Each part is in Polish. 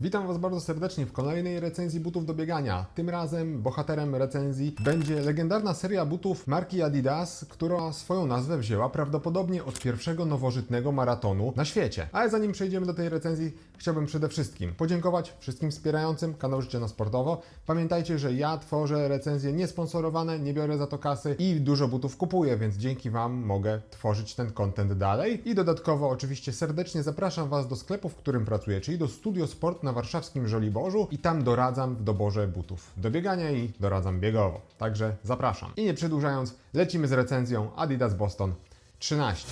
Witam Was bardzo serdecznie w kolejnej recenzji butów do biegania. Tym razem bohaterem recenzji będzie legendarna seria butów marki Adidas, która swoją nazwę wzięła prawdopodobnie od pierwszego nowożytnego maratonu na świecie. Ale zanim przejdziemy do tej recenzji, chciałbym przede wszystkim podziękować wszystkim wspierającym kanał Życie na Sportowo. Pamiętajcie, że ja tworzę recenzje niesponsorowane, nie biorę za to kasy i dużo butów kupuję, więc dzięki Wam mogę tworzyć ten content dalej. I dodatkowo oczywiście serdecznie zapraszam Was do sklepu, w którym pracuję, czyli do Studio Sport na warszawskim Żoliborzu i tam doradzam w doborze butów do biegania i doradzam biegowo. Także zapraszam. I nie przedłużając, lecimy z recenzją Adidas Boston 13.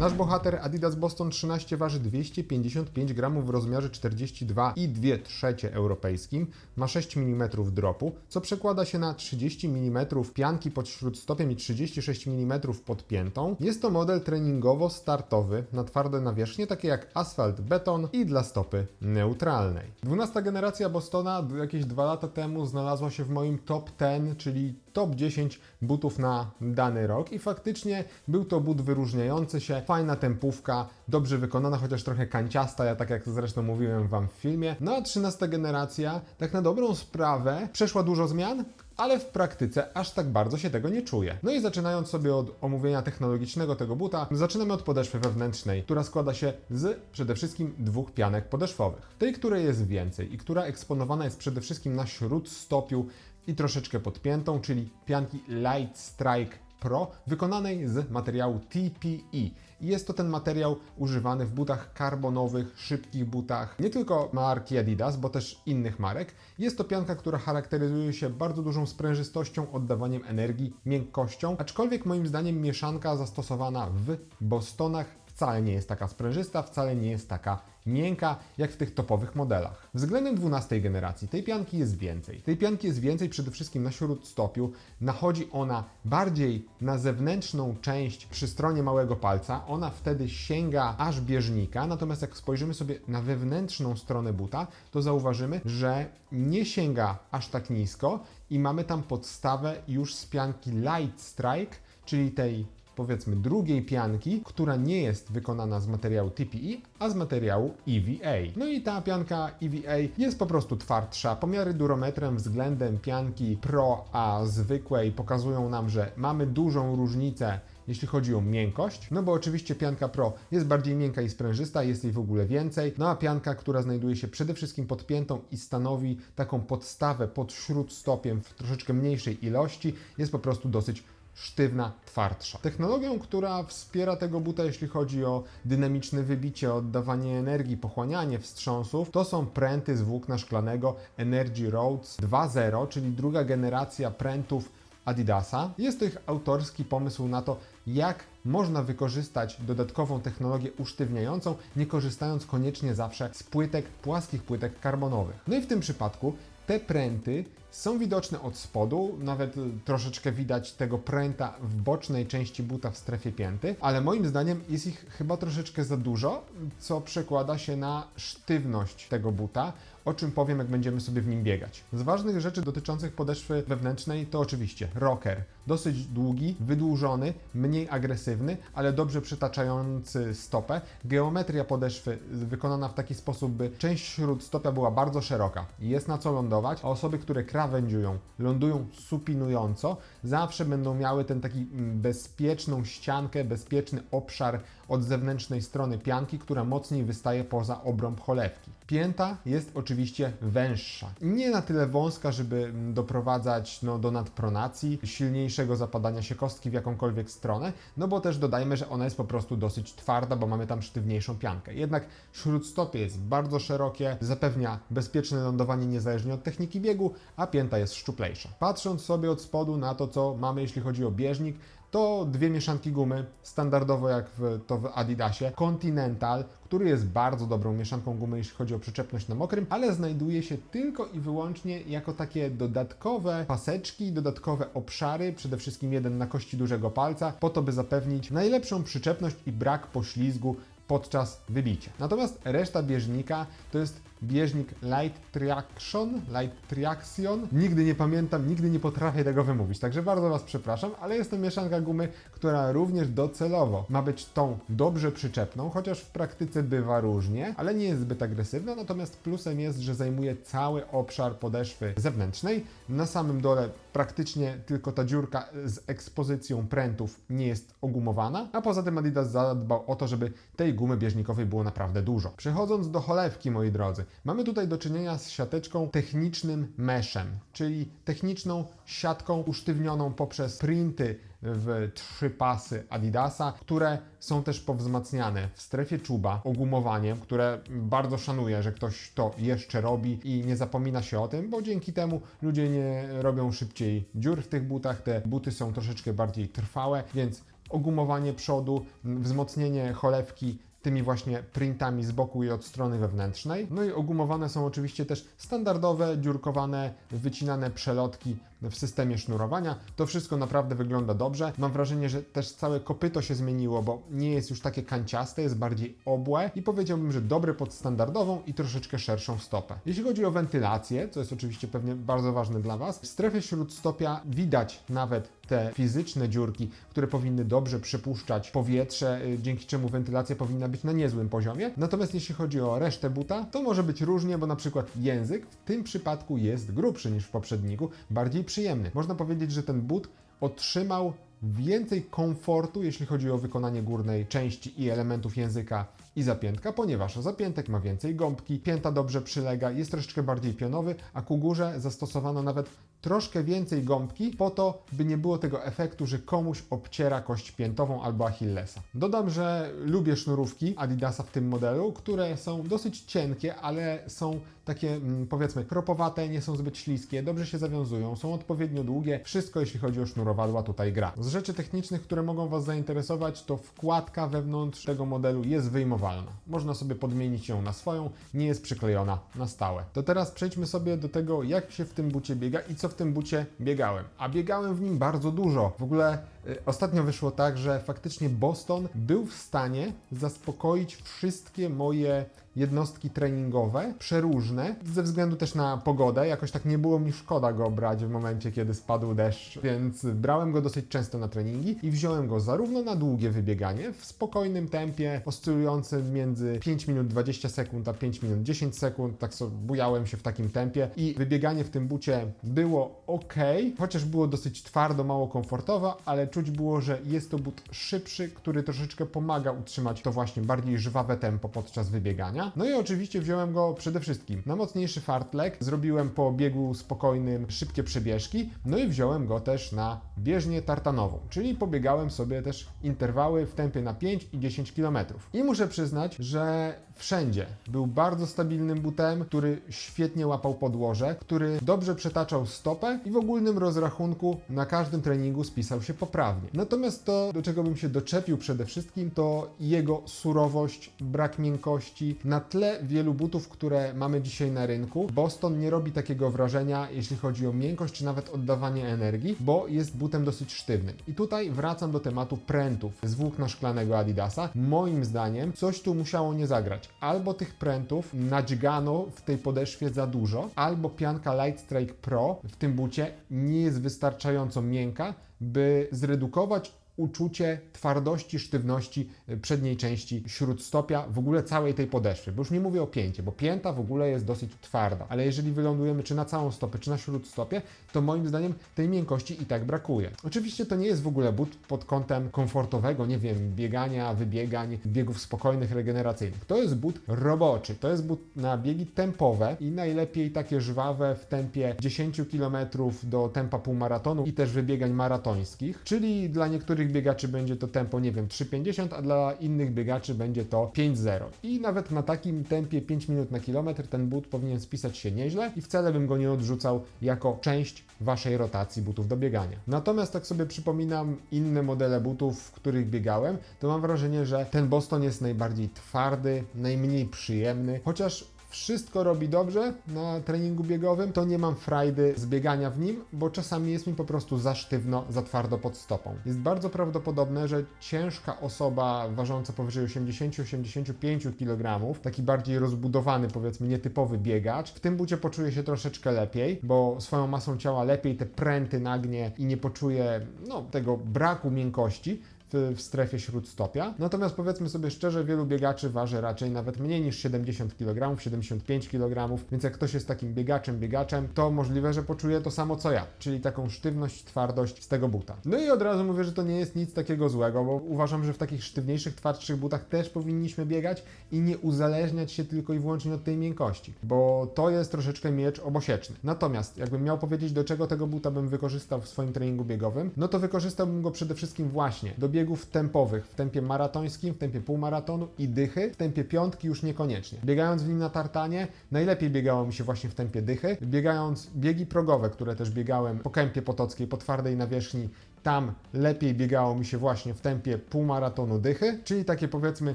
Nasz bohater Adidas Boston 13 waży 255 gramów w rozmiarze 42 i 2 trzecie europejskim, ma 6 mm dropu, co przekłada się na 30 mm pianki pod śródstopiem i 36 mm pod piętą. Jest to model treningowo-startowy na twarde nawierzchnie, takie jak asfalt, beton i dla stopy neutralnej. 12 generacja Bostona jakieś dwa lata temu znalazła się w moim top 10, czyli top 10 butów na dany rok i faktycznie był to but wyróżniający się, fajna tempówka, dobrze wykonana, chociaż trochę kanciasta, ja tak jak zresztą mówiłem Wam w filmie. No a 13 generacja, tak na dobrą sprawę, przeszła dużo zmian, ale w praktyce aż tak bardzo się tego nie czuje. No i zaczynając sobie od omówienia technologicznego tego buta, zaczynamy od podeszwy wewnętrznej, która składa się z przede wszystkim dwóch pianek podeszwowych. Tej, której jest więcej i która eksponowana jest przede wszystkim na śródstopiu i troszeczkę podpiętą, czyli pianki Light Strike Pro, wykonanej z materiału TPE. Jest to ten materiał używany w butach karbonowych, szybkich butach, nie tylko marki Adidas, bo też innych marek. Jest to pianka, która charakteryzuje się bardzo dużą sprężystością, oddawaniem energii, miękkością, aczkolwiek moim zdaniem mieszanka zastosowana w Bostonach wcale nie jest taka sprężysta, wcale nie jest taka miękka, jak w tych topowych modelach. Względem 12 generacji tej pianki jest więcej. Tej pianki jest więcej przede wszystkim na śródstopiu. Nachodzi ona bardziej na zewnętrzną część przy stronie małego palca. Ona wtedy sięga aż bieżnika, natomiast jak spojrzymy sobie na wewnętrzną stronę buta, to zauważymy, że nie sięga aż tak nisko i mamy tam podstawę już z pianki Light Strike, czyli tej powiedzmy drugiej pianki, która nie jest wykonana z materiału TPE, a z materiału EVA. No i ta pianka EVA jest po prostu twardsza. Pomiary durometrem względem pianki Pro a zwykłej pokazują nam, że mamy dużą różnicę jeśli chodzi o miękkość, no bo oczywiście pianka Pro jest bardziej miękka i sprężysta, jest jej w ogóle więcej, no a pianka, która znajduje się przede wszystkim pod piętą i stanowi taką podstawę pod śródstopiem w troszeczkę mniejszej ilości, jest po prostu dosyć sztywna, twardsza. Technologią, która wspiera tego buta, jeśli chodzi o dynamiczne wybicie, oddawanie energii, pochłanianie wstrząsów, to są pręty z włókna szklanego Energy Roads 2.0, czyli druga generacja prętów Adidasa. Jest to ich autorski pomysł na to, jak można wykorzystać dodatkową technologię usztywniającą, nie korzystając koniecznie zawsze z płytek, płaskich płytek karbonowych. No i w tym przypadku te pręty są widoczne od spodu, nawet troszeczkę widać tego pręta w bocznej części buta w strefie pięty, ale moim zdaniem jest ich chyba troszeczkę za dużo, co przekłada się na sztywność tego buta, o czym powiem, jak będziemy sobie w nim biegać. Z ważnych rzeczy dotyczących podeszwy wewnętrznej to oczywiście rocker. Dosyć długi, wydłużony, mniej agresywny, ale dobrze przytaczający stopę. Geometria podeszwy wykonana w taki sposób, by część śródstopia była bardzo szeroka. Jest na co lądować, a osoby, które krawędziują, lądują supinująco, zawsze będą miały ten taki mm, bezpieczną ściankę, bezpieczny obszar od zewnętrznej strony pianki, która mocniej wystaje poza obrąb cholewki. Pięta jest oczywiście węższa. Nie na tyle wąska, żeby mm, doprowadzać no, do nadpronacji, silniejszego zapadania się kostki w jakąkolwiek stronę, no bo też dodajmy, że ona jest po prostu dosyć twarda, bo mamy tam sztywniejszą piankę. Jednak śródstopie jest bardzo szerokie, zapewnia bezpieczne lądowanie niezależnie od techniki biegu, a pięta jest szczuplejsza. Patrząc sobie od spodu na to, co mamy, jeśli chodzi o bieżnik, to dwie mieszanki gumy, standardowo jak w, to w Adidasie. Continental, który jest bardzo dobrą mieszanką gumy, jeśli chodzi o przyczepność na mokrym, ale znajduje się tylko i wyłącznie jako takie dodatkowe paseczki, dodatkowe obszary, przede wszystkim jeden na kości dużego palca, po to, by zapewnić najlepszą przyczepność i brak poślizgu podczas wybicia. Natomiast reszta bieżnika to jest bieżnik Light Traction, Light Traction. Nigdy nie pamiętam, nigdy nie potrafię tego wymówić, także bardzo Was przepraszam, ale jest to mieszanka gumy, która również docelowo ma być tą dobrze przyczepną, chociaż w praktyce bywa różnie, ale nie jest zbyt agresywna, natomiast plusem jest, że zajmuje cały obszar podeszwy zewnętrznej. Na samym dole praktycznie tylko ta dziurka z ekspozycją prętów nie jest ogumowana, a poza tym Adidas zadbał o to, żeby tej gumy bieżnikowej było naprawdę dużo. Przechodząc do cholewki, moi drodzy, mamy tutaj do czynienia z siateczką technicznym meshem, czyli techniczną siatką usztywnioną poprzez printy w trzy pasy Adidasa, które są też powzmacniane w strefie czuba ogumowaniem, które bardzo szanuję, że ktoś to jeszcze robi i nie zapomina się o tym, bo dzięki temu ludzie nie robią szybciej dziur w tych butach. Te buty są troszeczkę bardziej trwałe, więc ogumowanie przodu, wzmocnienie cholewki tymi właśnie printami z boku i od strony wewnętrznej. No i ogumowane są oczywiście też standardowe, dziurkowane, wycinane przelotki w systemie sznurowania. To wszystko naprawdę wygląda dobrze. Mam wrażenie, że też całe kopyto się zmieniło, bo nie jest już takie kanciaste, jest bardziej obłe i powiedziałbym, że dobre pod standardową i troszeczkę szerszą stopę. Jeśli chodzi o wentylację, co jest oczywiście pewnie bardzo ważne dla Was, w strefie śródstopia widać nawet te fizyczne dziurki, które powinny dobrze przepuszczać powietrze, y, dzięki czemu wentylacja powinna być na niezłym poziomie. Natomiast jeśli chodzi o resztę buta, to może być różnie, bo na przykład język w tym przypadku jest grubszy niż w poprzedniku, bardziej przyjemny. Można powiedzieć, że ten but otrzymał więcej komfortu, jeśli chodzi o wykonanie górnej części i elementów języka i zapiętka, ponieważ zapiętek ma więcej gąbki, pięta dobrze przylega, jest troszeczkę bardziej pionowy, a ku górze zastosowano nawet troszkę więcej gąbki po to, by nie było tego efektu, że komuś obciera kość piętową albo achillesa. Dodam, że lubię sznurówki Adidasa w tym modelu, które są dosyć cienkie, ale są takie mm, powiedzmy kropowate, nie są zbyt śliskie, dobrze się zawiązują, są odpowiednio długie. Wszystko jeśli chodzi o sznurowadła tutaj gra. Z rzeczy technicznych, które mogą Was zainteresować, to wkładka wewnątrz tego modelu jest wyjmowalna. Można sobie podmienić ją na swoją, nie jest przyklejona na stałe. To teraz przejdźmy sobie do tego, jak się w tym bucie biega i co w tym bucie biegałem. A biegałem w nim bardzo dużo. W ogóle ostatnio wyszło tak, że faktycznie Boston był w stanie zaspokoić wszystkie moje jednostki treningowe, przeróżne, ze względu też na pogodę. Jakoś tak nie było mi szkoda go brać w momencie, kiedy spadł deszcz, więc brałem go dosyć często na treningi i wziąłem go zarówno na długie wybieganie, w spokojnym tempie, oscylującym między 5 minut 20 sekund a 5 minut 10 sekund, tak sobie bujałem się w takim tempie i wybieganie w tym bucie było ok, chociaż było dosyć twardo, mało komfortowo, ale czuć było, że jest to but szybszy, który troszeczkę pomaga utrzymać to właśnie bardziej żwawe tempo podczas wybiegania. No i oczywiście wziąłem go przede wszystkim na mocniejszy fartlek, zrobiłem po biegu spokojnym szybkie przebieżki, no i wziąłem go też na bieżnię tartanową, czyli pobiegałem sobie też interwały w tempie na 5 i 10 km. I muszę przyznać, że wszędzie był bardzo stabilnym butem, który świetnie łapał podłoże, który dobrze przetaczał stopę i w ogólnym rozrachunku na każdym treningu spisał się poprawnie. Natomiast to, do czego bym się doczepił przede wszystkim, to jego surowość, brak miękkości. Na tle wielu butów, które mamy dzisiaj na rynku, Boston nie robi takiego wrażenia, jeśli chodzi o miękkość czy nawet oddawanie energii, bo jest butem dosyć sztywnym. I tutaj wracam do tematu prętów z włókna szklanego Adidasa. Moim zdaniem coś tu musiało nie zagrać. Albo tych prętów nadźgano w tej podeszwie za dużo, albo pianka Light Strike Pro w tym bucie nie jest wystarczająco miękka, by zredukować uczucie twardości, sztywności y, przedniej części śródstopia, w ogóle całej tej podeszwy. Bo już nie mówię o pięcie, bo pięta w ogóle jest dosyć twarda, ale jeżeli wylądujemy czy na całą stopę, czy na śródstopie, to moim zdaniem tej miękkości i tak brakuje. Oczywiście to nie jest w ogóle but pod kątem komfortowego, nie wiem, biegania, wybiegań, biegów spokojnych, regeneracyjnych. To jest but roboczy, to jest but na biegi tempowe i najlepiej takie żwawe w tempie 10 km do tempa półmaratonu i też wybiegań maratońskich, czyli dla niektórych biegaczy będzie to tempo, nie wiem, 3,50, a dla innych biegaczy będzie to 5,0. I nawet na takim tempie 5 minut na kilometr ten but powinien spisać się nieźle i wcale bym go nie odrzucał jako część waszej rotacji butów do biegania. Natomiast tak sobie przypominam inne modele butów, w których biegałem, to mam wrażenie, że ten Boston jest najbardziej twardy, najmniej przyjemny, chociaż wszystko robi dobrze na treningu biegowym, to nie mam frajdy z biegania w nim, bo czasami jest mi po prostu za sztywno, za twardo pod stopą. Jest bardzo prawdopodobne, że ciężka osoba ważąca powyżej 80-85 kg, taki bardziej rozbudowany, powiedzmy nietypowy biegacz, w tym bucie poczuje się troszeczkę lepiej, bo swoją masą ciała lepiej te pręty nagnie i nie poczuje no, tego braku miękkości, w, w strefie śródstopia. Natomiast powiedzmy sobie szczerze, wielu biegaczy waży raczej nawet mniej niż 70 kg, 75 kg, więc jak ktoś jest takim biegaczem, biegaczem, to możliwe, że poczuje to samo co ja, czyli taką sztywność, twardość z tego buta. No i od razu mówię, że to nie jest nic takiego złego, bo uważam, że w takich sztywniejszych, twardszych butach też powinniśmy biegać i nie uzależniać się tylko i wyłącznie od tej miękkości, bo to jest troszeczkę miecz obosieczny. Natomiast jakbym miał powiedzieć, do czego tego buta bym wykorzystał w swoim treningu biegowym, no to wykorzystałbym go przede wszystkim właśnie do biegów tempowych, w tempie maratońskim, w tempie półmaratonu i dychy, w tempie piątki już niekoniecznie. Biegając w nim na tartanie, najlepiej biegało mi się właśnie w tempie dychy. Biegając biegi progowe, które też biegałem po kępie potockiej, po twardej nawierzchni, tam lepiej biegało mi się właśnie w tempie półmaratonu dychy, czyli takie powiedzmy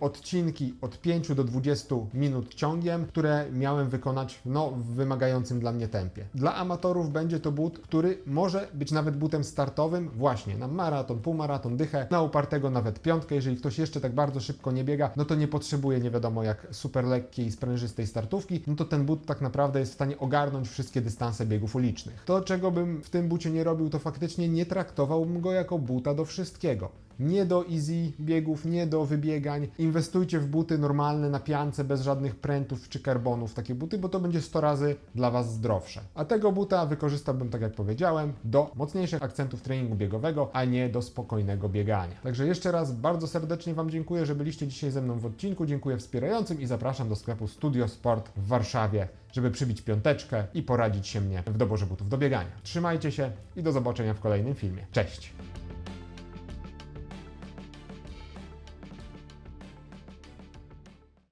odcinki od 5 do 20 minut ciągiem, które miałem wykonać no, w wymagającym dla mnie tempie. Dla amatorów będzie to but, który może być nawet butem startowym właśnie na maraton, półmaraton, dychę, na upartego nawet piątkę. Jeżeli ktoś jeszcze tak bardzo szybko nie biega, no to nie potrzebuje nie wiadomo jak super lekkiej, sprężystej startówki, no to ten but tak naprawdę jest w stanie ogarnąć wszystkie dystanse biegów ulicznych. To, czego bym w tym bucie nie robił, to faktycznie nie traktowałbym go jako buta do wszystkiego. Nie do easy biegów, nie do wybiegań. Inwestujcie w buty normalne na piance, bez żadnych prętów czy karbonów, takie buty, bo to będzie 100 razy dla Was zdrowsze. A tego buta wykorzystałbym, tak jak powiedziałem, do mocniejszych akcentów treningu biegowego, a nie do spokojnego biegania. Także jeszcze raz bardzo serdecznie Wam dziękuję, że byliście dzisiaj ze mną w odcinku. Dziękuję wspierającym i zapraszam do sklepu Studio Sport w Warszawie, żeby przybić piąteczkę i poradzić się mnie w doborze butów do biegania. Trzymajcie się i do zobaczenia w kolejnym filmie. Cześć!